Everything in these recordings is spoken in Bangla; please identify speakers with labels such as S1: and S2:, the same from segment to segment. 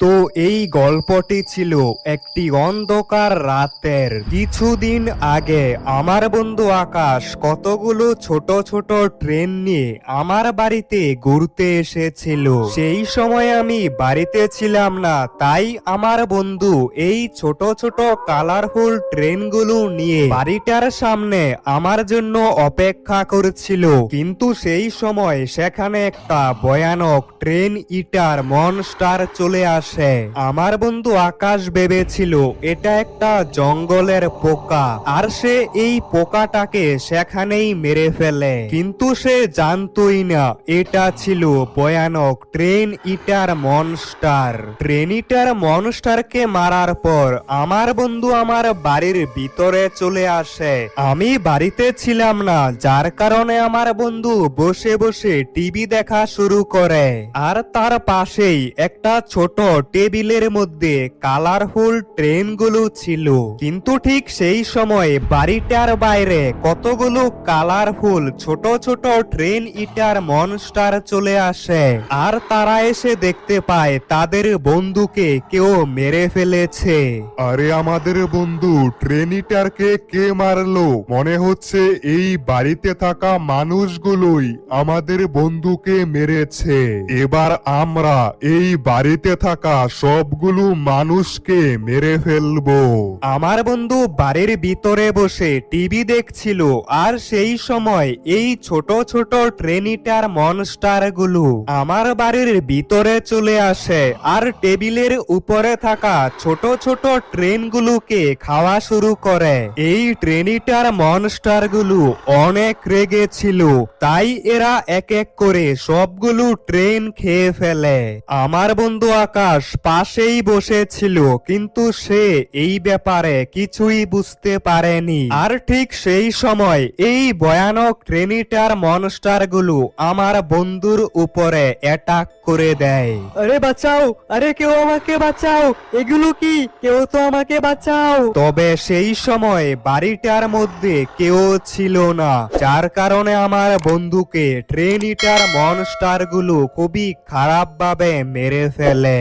S1: তো এই গল্পটি ছিল একটি অন্ধকার রাতের। কিছুদিন আগে আমার বন্ধু আকাশ কতগুলো ছোট ছোট ট্রেন নিয়ে আমার বাড়িতে ঘুরতে এসেছিল। সেই সময় আমি বাড়িতে ছিলাম না, তাই আমার বন্ধু এই ছোট ছোট কালারফুল ট্রেনগুলো নিয়ে বাড়িটার সামনে আমার জন্য অপেক্ষা করছিল। কিন্তু সেই সময় সেখানে একটা ভয়ানক ট্রেন ইটার মনস্টার চলে আসে। আমার বন্ধু আকাশ ভেবেছিল, এটা একটা জঙ্গলের পোকা। আর সে এই পোকাটাকে সেখানেই মেরে ফেলে। কিন্তু সে জানতই না, এটা ছিল ভয়ানক train eater monster. Train eater মনস্টারকে মারার পর আমার বন্ধু আমার বাড়ির ভিতরে চলে আসে। আমি বাড়িতে ছিলাম না, যার কারণে আমার বন্ধু বসে বসে টিভি দেখা শুরু করে। আর তার পাশেই একটা ছোট টেবিলের মধ্যে কালারফুল ট্রেনগুলো ছিল। কিন্তু ঠিক সেই সময়ে বাড়িটার বাইরে কতগুলো কালারফুল ছোট ছোট ট্রেন ইটার মনস্টার চলে আসে। আর তারা এসে দেখতে পায় তাদের বন্ধুকে কেউ মেরে ফেলেছে।
S2: আরে আমাদের বন্ধু ট্রেনিটারকে কে মারলো? মনে হচ্ছে এই বাড়িতে থাকা মানুষগুলোই আমাদের বন্ধুকে মেরেছে। এবার আমরা এই বাড়িতে থাকা সবগুলো মানুষকে মেরে ফেলব।
S1: আমার বন্ধু বাড়ির ভিতরে বসে টিভি দেখছিল, আর সেই সময় এই ছোট ছোট ট্রেনিটার মনস্টারগুলো আমার বাড়ির ভিতরে চলে আসে, আর টেবিলের উপরে থাকা ছোট ছোট ট্রেনগুলোকে খাওয়া শুরু করে। এই ট্রেনিটার মনস্টারগুলো অনেক রেগে ছিল, তাই এরা এক এক করে সবগুলো ট্রেন খেয়ে ফেলে। আমার বন্ধু আকাশ পাশেই বসেছিল কিন্তু সে এই ব্যাপারে কিছুই বুঝতে পারেনি। আর ঠিক সেই সময় এই ভয়ানক ট্রেনিটার মনস্টারগুলো আমার বন্ধুর উপরে অ্যাটাক করে দেয়। আরে বাঁচাও! আরে কেউ আমাকে বাঁচাও! এগুলো কি? কেউ তো আমাকে বাঁচাও! তবে সেই সময় বাড়িটার মধ্যে কেউ ছিল না যার কারণে আমার বন্ধুকে ট্রেনিটার মনস্টারগুলো খুবই খারাপ ভাবে মেরে ফেলে।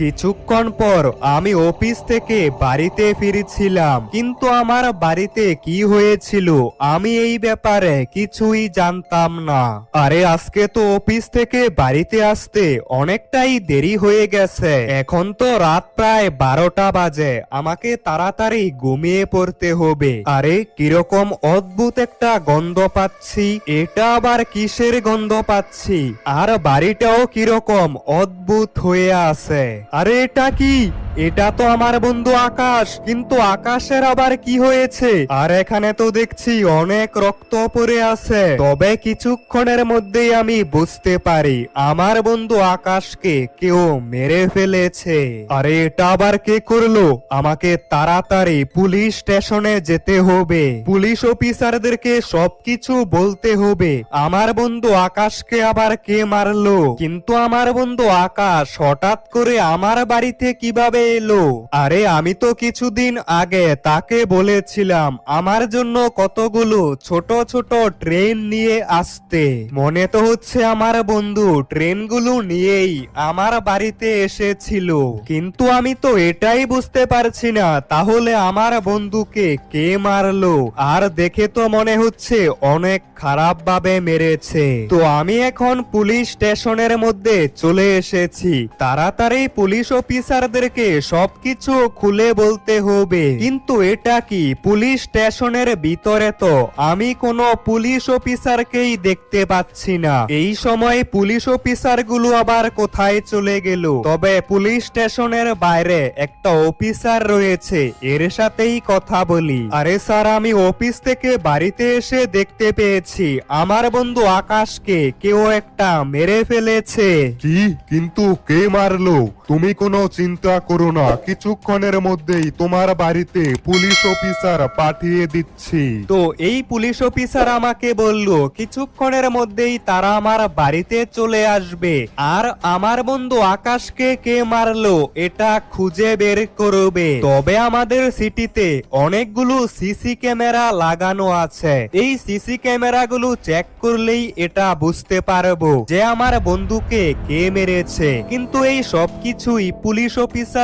S1: কিছুক্ষণ পর আমি অফিস থেকে বাড়িতে ফিরেছিলাম। কিন্তু আমার বাড়িতে কি হয়েছিল, আমি এই ব্যাপারে কিছুই জানতাম না। আরে, আজকে তো অফিস থেকে বাড়িতে আসতে অনেকটাই দেরি হয়ে গেছে। এখন তো রাত প্রায় বারোটা বাজে, আমাকে তাড়াতাড়ি ঘুমিয়ে পড়তে হবে। আরে, কীরকম অদ্ভুত একটা গন্ধ পাচ্ছি, এটা আবার কিসের গন্ধ পাচ্ছি? আর বাড়িটাও কীরকম অদ্ভুত হয়ে আছে। আরে এটা কি এটা তো আমার বন্ধু আকাশ, কিন্তু আকাশের আবার কি হয়েছে? আর এখানে তো দেখছি অনেক রক্ত পড়ে আছে। তবে কিছুক্ষণের মধ্যেই আমি বুঝতে পারি, আমার বন্ধু আকাশকে কেউ মেরে ফেলেছে। আরে এটা আবার কে করল? আমাকে তাড়াতাড়ি পুলিশ স্টেশনে যেতে হবে। পুলিশ অফিসারদেরকে সবকিছু বলতে হবে। আমার বন্ধু আকাশকে আবার কে মারলো? কিন্তু আমার বন্ধু আকাশ হঠাৎ করে আমার বাড়িতে কীভাবে এলো। আরে, আমি তো কিছুদিন আগে তাকে বলেছিলাম, আমার জন্য কতগুলো ছোট ছোট ট্রেন নিয়ে আসতে। মনে তো হচ্ছে আমার বন্ধু ট্রেনগুলো নিয়েই আমার বাড়িতে এসেছিল। কিন্তু আমি তো এটাই বুঝতে পারছি না, তাহলে আমার বন্ধুকে কে মারলো? আর দেখে তো মনে হচ্ছে অনেক খারাপ ভাবে মেরেছে। তো আমি এখন পুলিশ স্টেশনের মধ্যে চলে এসেছি। তাড়াতাড়ি পুলিশ অফিসারদেরকে সবকিছু খুলে বলতে হবে। কিন্তু এটা কি পুলিশ স্টেশনের ভিতরে তো? আমি কোনো পুলিশ অফিসারকেই দেখতে পাচ্ছি না। এই সময় পুলিশ অফিসারগুলো আবার কোথায় চলে গেল? তবে পুলিশ স্টেশনের বাইরে একটা অফিসার রয়েছে। এর সাথেই কথা বলি। আরে স্যার, আমি অফিস থেকে বাড়িতে এসে দেখতে পেয়েছি। আমার বন্ধু আকাশকে কেউ একটা মেরে ফেলেছে।
S2: কি? কিন্তু কে মারলো? তুমি কোনো চিন্তা করো করো না। কিছুক্ষণের মধ্যেই তোমার বাড়িতে পুলিশ অফিসার পাঠিয়ে দিচ্ছি।
S1: তো এই পুলিশ অফিসার আমাকে বলল, কিছুক্ষণের মধ্যেই তারা আমার বাড়িতে চলে আসবে। আর আমার বন্ধু আকাশকে কে মারলো, এটা খুঁজে বের করবে। তবে আমাদের সিটিতে অনেকগুলো সিসি ক্যামেরা লাগানো আছে। এই সিসি ক্যামেরাগুলো চেক করলেই এটা বুঝতে পারব যে আমার বন্ধুকে কে মেরেছে। কিন্তু এই সবকিছুই পুলিশ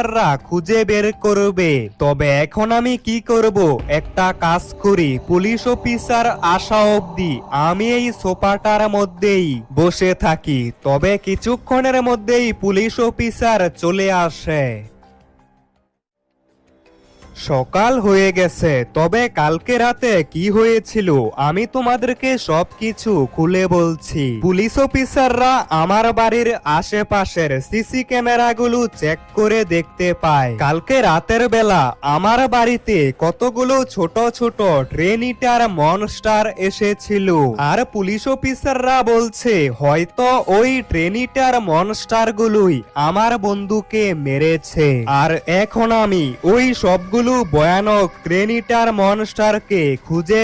S1: অফিসাররা খুঁজে বের করবে। তবে এখন আমি কি করব? একটা কাজ করি। পুলিশ অফিসার আসা অবধি আমি এই সোফাটার মধ্যেই বসে থাকি। তবে কিছুক্ষণের মধ্যেই পুলিশ অফিসার চলে আসে। সকাল হয়ে গেছে, তবে কালকে রাতে কি হয়েছিল আমি তোমাদেরকে সবকিছু খুলে বলছি। পুলিশ অফিসাররা আমার বাড়ির আশেপাশের সিসি ক্যামেরাগুলো চেক করে দেখতে পায়। কালকে রাতের বেলা আমার বাড়িতে কতগুলো ছোট ছোট ট্রেনিটার মনস্টার এসেছিল। আর পুলিশ অফিসাররা বলছে, হয়তো ওই ট্রেনিটার মনস্টার গুলোই আমার বন্ধুকে মেরেছে। আর এখন আমি ওই সবগুলো ভয়ানক ট্রেনিটার মনস্টারকে খুঁজে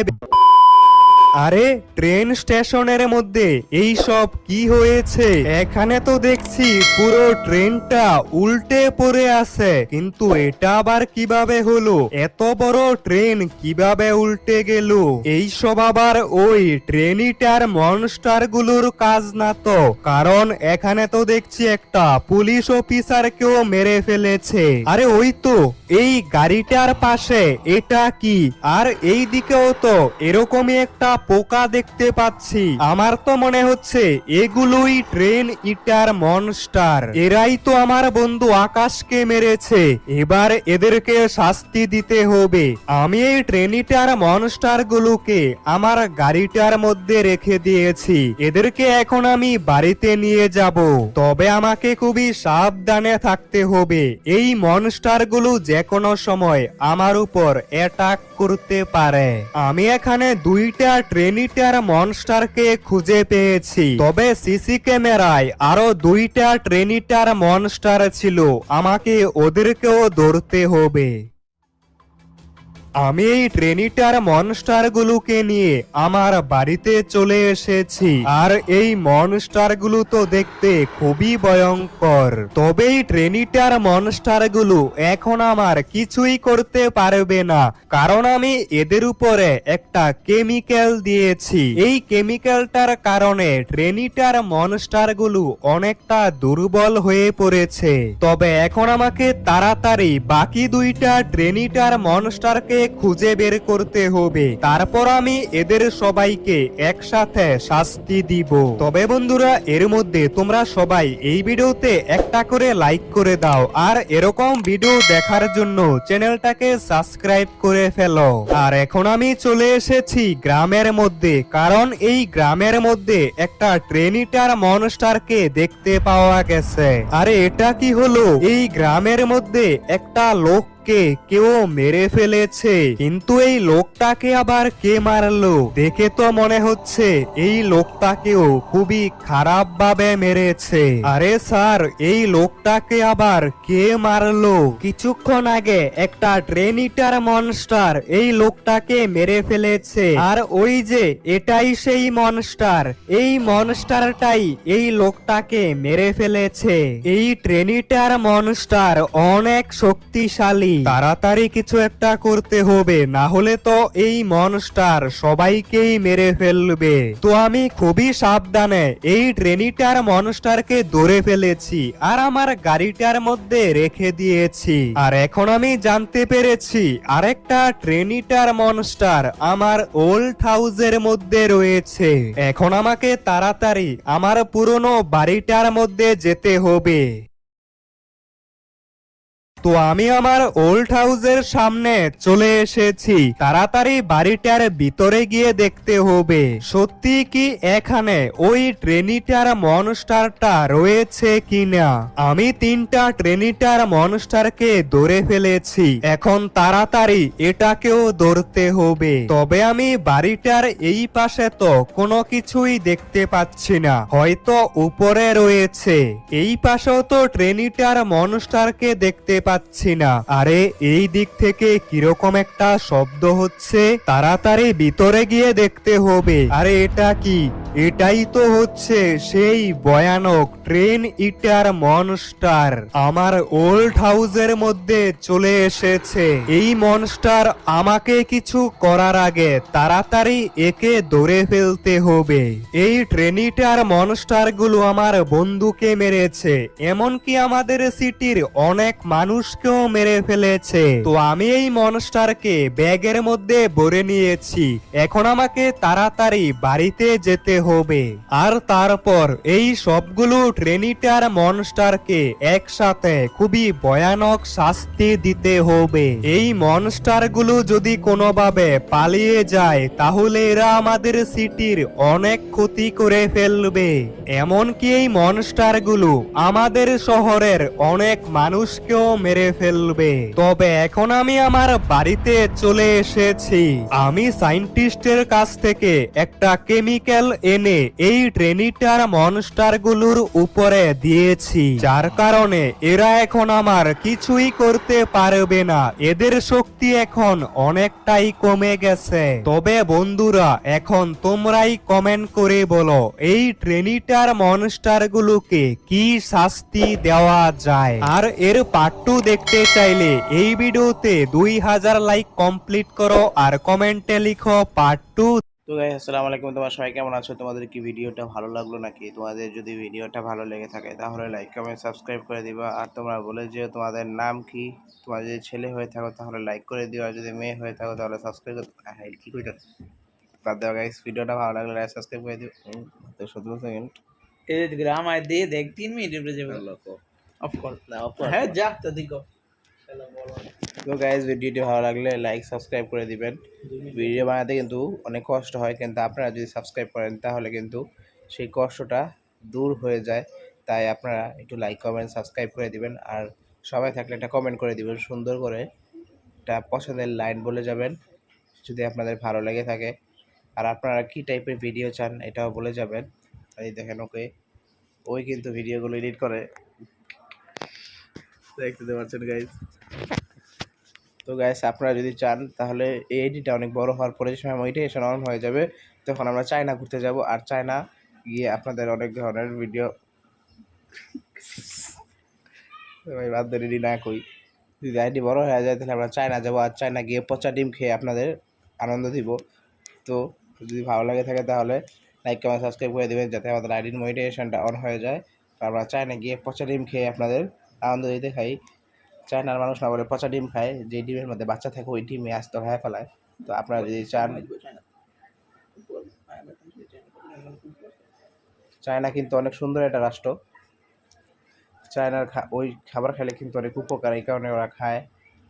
S1: আরে, ট্রেন স্টেশনের মধ্যে এই সব কি হয়েছে? এখানে তো দেখছি পুরো ট্রেনটা উল্টে পড়ে আছে, কিন্তু এটা আবার কীভাবে হলো? এত বড় ট্রেন কীভাবে উল্টে গেল? এই সব আবার ওই ট্রেনিটার মনস্টারগুলোর কাজ না তো? কারণ এখানে তো দেখছি একটা পুলিশ অফিসার অফিসারকেও মেরে ফেলেছে। আরে, ওই তো, এই গাড়িটার পাশে এটা কি? আর এই দিকেও তো এরকমই একটা পোকা দেখতে পাচ্ছি। আমার তো মনে হচ্ছে এগুলোই ট্রেন ইটার মনস্টার। এরাই তো আমার বন্ধু আকাশকে মেরেছে। এবার এদেরকে শাস্তি দিতে হবে। আমি এই ট্রেন ইটার মনস্টার গুলোকে আমার গাড়িটার মধ্যে রেখে দিয়েছি। এদেরকে এখন আমি বাড়িতে নিয়ে যাব। তবে আমাকে খুবই সাবধানে থাকতে হবে। এই মনস্টারগুলো যে কোনো সময় আমার উপর অ্যাটাক করতে পারে। আমি এখানে দুইটা ট্রেনিটার মনস্টারকে খুঁজে পেয়েছি। তবে সিসি ক্যামেরায় আরও দুইটা ট্রেনিটার মনস্টার ছিল। আমাকে ওদেরকেও ধরতে হবে। আমি এই ট্রেনিটার মনস্টার গুলোকে নিয়ে আমার বাড়িতে চলে এসেছি। আর এই মনস্টারগুলো তো দেখতে খুবই ভয়ঙ্কর। তবে এই ট্রেনিটার মনস্টারগুলো এখন আমার কিছুই করতে পারবে না। কারণ আমি এদের উপরে একটা কেমিক্যাল দিয়েছি। এই কেমিক্যালটার কারণে ট্রেনিটার মনস্টারগুলো অনেকটা দুর্বল হয়ে পড়েছে। তবে এখন আমাকে তাড়াতাড়ি বাকি দুইটা ট্রেনিটার মনস্টারকে খুঁজে বের করতে হবে। তারপর আমি এদের সবাইকে একসাথে শাস্তি দিব। তবে বন্ধুরা, এর মধ্যে তোমরা সবাই এই ভিডিওতে একটা করে লাইক করে দাও আর এরকম ভিডিও দেখার জন্য চ্যানেলটাকে সাবস্ক্রাইব করে ফেলো। আর এখন আমি চলে এসেছি গ্রামের মধ্যে, কারণ এই গ্রামের মধ্যে একটা ট্রেনিটার মনস্টারকে দেখতে পাওয়া গেছে। আরে, এটা কি হলো? এই গ্রামের মধ্যে একটা লোক কে কেউ মেরে ফেলেছে। কিন্তু এই লোকটাকে আবার কে মারলো? দেখে তো মনে হচ্ছে এই লোকটাকেও খুবই খারাপ ভাবে মেরেছে। আরে স্যার, এই লোকটাকে আবার কে মারলো? কিছুক্ষণ আগে একটা ট্রেনিটার মনস্টার এই লোকটাকে মেরে ফেলেছে। আর ওই যে, এটাই সেই মনস্টার। এই মনস্টারটাই এই লোকটাকে মেরে ফেলেছে। এই ট্রেনিটার মনস্টার অনেক শক্তিশালী। তাড়াতাড়ি কিছু একটা করতে হবে, না হলে তো এই মনস্টার সবাইকেই মেরে ফেলবে। তো আমি খুবই সাবধানে এই ট্রেনিটার মনস্টারকে ধরে ফেলেছি আর আমার গাড়িটার মধ্যে রেখে দিয়েছি। আর এখন আমি জানতে পেরেছি আরেকটা ট্রেনিটার মনস্টার আমার ওল্ড হাউসের মধ্যে রয়েছে। এখন আমাকে তাড়াতাড়ি আমার পুরনো বাড়িটার মধ্যে যেতে হবে। তো আমি আমার ওল্ড হাউসের সামনে চলে এসেছি। তাড়াতাড়ি বাড়িটার ভিতরে গিয়ে দেখতে হবে। সত্যি কি এখানে ওই ট্রেনিটার মনস্টারটা রয়েছে কিনা? আমি তিনটা ট্রেনিটার মনস্টারকে ধরে ফেলেছি। এখন তাড়াতাড়ি এটাকেও ধরতে হবে। তবে আমি বাড়িটার এই পাশে তো কোনো কিছুই দেখতে পাচ্ছি না। হয়তো উপরে রয়েছে। এই পাশেও তো ট্রেনিটার মনস্টারকে দেখতে পাচ্ছি পাচ্ছি না। আরে, এই দিক থেকে কীরকম একটা শব্দ হচ্ছে? তাড়াতাড়ি ভিতরে গিয়ে দেখতে হবে। আরে, এটা কি? এটাই তো হচ্ছে সেই ভয়ানক ট্রেন ইটার মনস্টার। আমার ওল্ড হাউসের মধ্যে চলে এসেছে। এই মনস্টার আমাকে কিছু করার আগে তাড়াতাড়ি একে ধরে ফেলতে হবে। এই ট্রেনিটার মনস্টারগুলো আমার বন্ধুকে মেরেছে। এমনকি আমাদের সিটির অনেক মানুষকেও মেরে ফেলেছে। তো আমি এই মনস্টারকে ব্যাগের মধ্যে ভরে নিয়েছি। এখন আমাকে তাড়াতাড়ি বাড়িতে যেতে হবে। আর তারপর এই সবগুলো ট্রেনিটার মনস্টারকে একসাথে খুবই ভয়ানক শাস্তি দিতে হবে। এই মনস্টারগুলো যদি কোনোভাবে পালিয়ে যায়, তাহলে এরা আমাদের সিটির অনেক ক্ষতি করে ফেলবে। এমনকি এই মনস্টারগুলো আমাদের শহরের অনেক মানুষকেও মেরে ফেলবে। তবে এখন আমি আমার বাড়িতে চলে এসেছি। আমি সাইন্টিস্টের কাছ থেকে একটা কেমিক্যাল এনে এই ট্রেনিটার মনস্টারগুলোর উপরে দিয়েছি। যার কারণে এরা এখন আমার কিছুই করতে পারবে না। এদের শক্তি এখন অনেকটাই কমে গেছে। তবে বন্ধুরা, এখন তোমরাই কমেন্ট করে বলো, এই ট্রেনিটার মনস্টার গুলোকে কি শাস্তি দেওয়া যায়? আর এর পার্ট টু দেখতে চাইলে এই ভিডিওতে দুই হাজার লাইক কমপ্লিট করো আর কমেন্টে লিখো পার্ট টু
S3: তো গাই আসসালামু আলাইকুম তোমার সবাই কেমন আছো? তোমাদের কি ভিডিওটা ভালো লাগল নাকি? তোমাদের যদি ভিডিওটা ভালো লেগে থাকে তাহলে লাইক কমেন্ট সাবস্ক্রাইব করে দিবা। আর তোমরা বলে যে তোমাদের নাম কি? তোমরা যদি ছেলে হয়ে থাকো তাহলে লাইক করে দিও। আর যদি মেয়ে হয়ে থাকো তাহলে সাবস্ক্রাইব করে হ্যাঁ কী করে বাদ দেওয়া গাইস ভিডিওটা ভালো লাগলে লাইক সাবস্ক্রাইব করে দিও। তো সতেরো সেকেন্ড
S4: এই গ্রাম আয় দিয়ে দেখ তিন মিনিট যাবে। লোক অফ কর না অফ হ্যাঁ যা তা দিকো
S3: তো গাইজ ভিডিওটি ভালো লাগলে লাইক সাবস্ক্রাইব করে দিবেন। ভিডিও বানাতে কিন্তু অনেক কষ্ট হয় কিন্তু আপনারা যদি সাবস্ক্রাইব করেন তাহলে কিন্তু সেই কষ্টটা দূর হয়ে যায়। তাই আপনারা একটু লাইক কমেন্ট সাবস্ক্রাইব করে দিবেন। আর সবাই থাকলে একটা কমেন্ট করে দিবেন সুন্দর করে একটা পছন্দের লাইন বলে যাবেন যদি আপনাদের ভালো লেগে থাকে। আর আপনারা কী টাইপের ভিডিও চান এটাও বলে যাবেন। এই দেখেন ওকে ওই কিন্তু ভিডিওগুলো এডিট করে। দেখতে পাচ্ছেন গাইজ তো গাইস আপনারা যদি চান, তাহলে এই এডিটা অনেক বড় হওয়ার পরে সময় মনিটাইজেশন অন হয়ে যাবে, তখন আমরা চায়না ঘুরতে যাব। আর চায়না গিয়ে আপনাদের অনেক ধরনের ভিডিও ভাই, বাদ রেডি না কই। যদি আইডি বড় হয়ে যায়, তাহলে আমরা চায়না যাব আর চায়না গিয়ে পচা ডিম খেয়ে আপনাদের আনন্দ দিব। তো, যদি ভালো লাগে থাকে, তাহলে লাইক কমেন্ট সাবস্ক্রাইব করে দেবেন, যাতে আমাদের আইডির মনিটাইজেশনটা অন হয়ে যায়। আমরা চায়না গিয়ে পচা ডিম খেয়ে আপনাদের আনন্দ দিতে খাই। চায়নার মানুষ না বলে পচা ডিম খায়। যে ডিমের মধ্যে বাচ্চা থাকে, ওই ডিমে আস্ত খায় ফেলায়। তো আপনারা যদি চান চায়না কিন্তু অনেক সুন্দর একটা রাষ্ট্র। চায়নার ওই খাবার খেলে কিন্তু অনেক উপকার, এই কারণে ওরা খায়।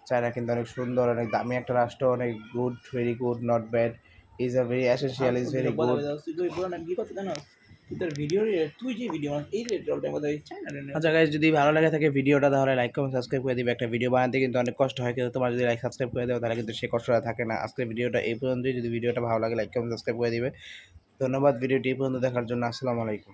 S3: চায়না কিন্তু অনেক সুন্দর, অনেক দামি একটা রাষ্ট্র, অনেক good very good not bad is a very essential is very good
S4: video তুই যে ভিডিও এই
S3: আচ্ছা গাইজ যদি ভালো লাগে থাকে ভিডিওটা তাহলে লাইক কমেন্ট সাবস্ক্রাইব করে দিবে। একটা ভিডিও বানাতে কিন্তু অনেক কষ্ট হয়, কিন্তু তোমার যদি লাইক সাবস্ক্রাইব করে দেবে তাহলে কিন্তু সে কষ্টটা থাকে না। আজকের ভিডিওটা এই পর্যন্তই। যদি ভিডিওটা ভালো লাগে লাইক কমেন্ট সাবস্ক্রাইব করে দিবে। ধন্যবাদ ভিডিওটি এই পর্যন্ত দেখার জন্য। আসসালামু আলাইকুম।